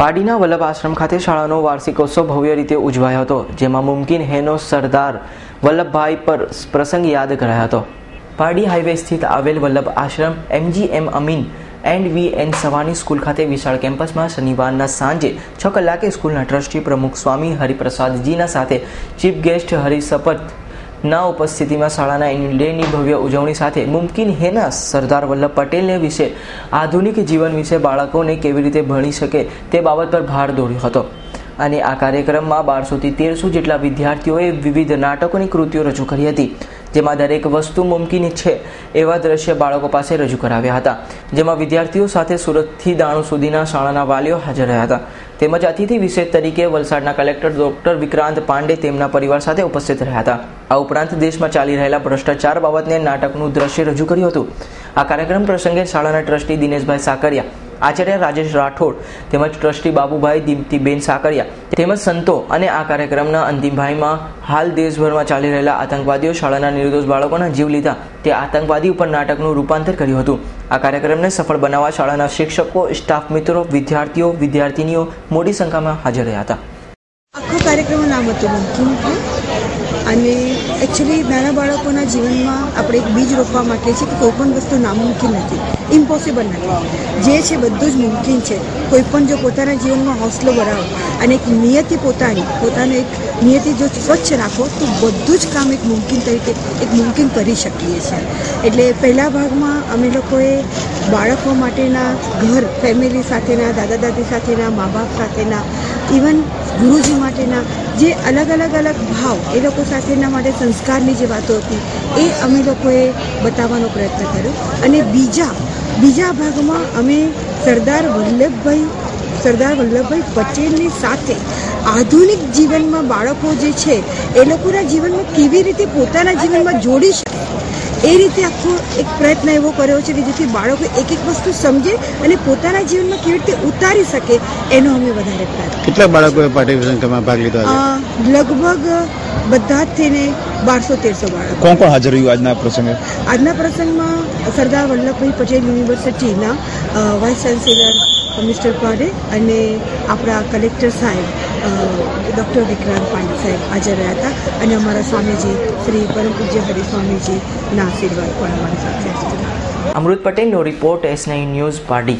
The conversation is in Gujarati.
પાડીના વલ્લભ આશ્રમ ખાતે શાળાનો વાર્ષિકોત્સવ ભવ્ય રીતે ઉજવાયો હતો, જેમાં મુમકિન હેનો સરદાર વલ્લભભાઈ પર પ્રસંગ યાદ કરાયો હતો. પાડી હાઈવે સ્થિત આવેલ Vallabh Ashram M G M Amin and V N Savani school ખાતે વિશાળ કેમ્પસમાં શનિવારના સાંજે છ કલાકે સ્કૂલના ટ્રસ્ટી પ્રમુખ સ્વામી હરિપ્રસાદજીના સાથે ચીફ ગેસ્ટ હરિશપથ ના ઉપસ્થિતિમાં શાળાના એન્યુઅલ ભવ્ય ઉજવણી સાથે મુમકિન હેના સરદાર વલ્લભ પટેલને વિશે આધુનિક જીવન વિશે બાળકોને કેવી રીતે ભણી શકે તે બાબત પર ભાર દોડ્યો હતો. અને આ કાર્યક્રમમાં બારસોથી તેરસો જેટલા વિદ્યાર્થીઓએ વિવિધ નાટકોની કૃતિઓ રજૂ કરી હતી, જેમાં દરેક વસ્તુ મુમકિન છે એવા દ્રશ્ય બાળકો પાસે રજૂ કરાવ્યા હતા, જેમાં વિદ્યાર્થીઓ સાથે સુરતથી દાણુ સુધીના શાળાના વાલીઓ હાજર રહ્યા હતા. તેમજ અતિથિ વિશેષ તરીકે વલસાડના કલેક્ટર ડોક્ટર વિક્રાંત પાંડે તેમના પરિવાર સાથે ઉપસ્થિત રહ્યા હતા. આ ઉપરાંત દેશમાં ચાલી રહેલા ભ્રષ્ટાચાર બાબતને નાટકનું દ્રશ્ય રજૂ કર્યું હતું. આ કાર્યક્રમ પ્રસંગે શાળાના ટ્રસ્ટી દિનેશભાઈ સાકરિયા આચાર્ય રાજેશ રાઠોડ તેમજ ટ્રસ્ટી બાબુભાઈ દીપ્તિબેન સાકરિયા તેમજ સંતો અને આ કાર્યક્રમના અંતિમભાઈમાં હાલ દેશભરમાં ચાલી રહેલા આતંકવાદીઓ શાળાના નિર્દોષ બાળકોના જીવ લીધા તે આતંકવાદી ઉપર નાટકનું રૂપાંતર કર્યું હતું. આ કાર્યક્રમને સફળ બનાવવા શાળાના શિક્ષકો, સ્ટાફ મિત્રો, વિદ્યાર્થીઓ, વિદ્યાર્થીનીઓ મોટી સંખ્યામાં હાજર રહ્યા હતા. આખો કાર્યક્રમનું નામ હતું અને એકચ્યુઅલી નાના બાળકોના જીવનમાં આપણે એક બીજ રોપવા માંગીએ છીએ કે કોઈ પણ વસ્તુ નામુમકિન નથી. ઇમ્પોસિબલ નથી. જે છે બધું જ મુમકિન છે. કોઈ પણ જો પોતાના જીવનમાં હોસલો બનાવો અને એક નિયતિ પોતાની, પોતાને એક નિયતિ જો સ્વચ્છ રાખો, તો બધું જ કામ એક મુમકિન તરીકે, એક મુમકિન કરી શકીએ છીએ. એટલે પહેલા ભાગમાં અમે લોકોએ બાળકો માટેના ઘર ફેમિલી સાથેના દાદા દાદી સાથેના મા બાપ સાથેના ઇવન ગુરુજી માટેના જે અલગ અલગ અલગ ભાવ એ લોકો સાથેના માટે સંસ્કારની જે વાતો હતી, એ અમે લોકોએ બતાવવાનો પ્રયત્ન કર્યો. અને બીજા બીજા ભાગમાં અમે સરદાર વલ્લભભાઈ સરદાર વલ્લભભાઈ પટેલની સાથે આધુનિક જીવનમાં બાળકો જે છે, એ લોકોના જીવનમાં કેવી રીતે પોતાના જીવનમાં જોડી શકે? એ રીતે આખો એક પ્રયત્ન એવો કર્યો છે કે જેથી બાળકો એક એક વસ્તુ સમજે અને પોતાના જીવનમાં કેવી રીતે ઉતારી શકે એનો અમે વધારે પ્રયત્ન કેટલા બાળકોએ પાર્ટિસિપેશનમાં ભાગ લીધો લગભગ બધા જ થઈને બારસો તેરસો બાળકો. કોણ કોણ હાજર રહ્યું આજના પ્રસંગે? આજના પ્રસંગમાં સરદાર વલ્લભભાઈ પટેલ યુનિવર્સિટીના વાઇસ ચાન્સેલર મિસ્ટર પાડે અને આપણા કલેક્ટર સાહેબ. ડૉક્ટર વિક્રાંત પાંડ સાહેબ હાજર રહ્યા હતા. અને અમારા સ્વામીજી શ્રી પરમ પૂજ્ય હરિ સ્વામીજીના આશીર્વાદ પણ અમારી સાથે અમૃત પટેલનો રિપોર્ટ એસ નાઇન ન્યૂઝ પાડી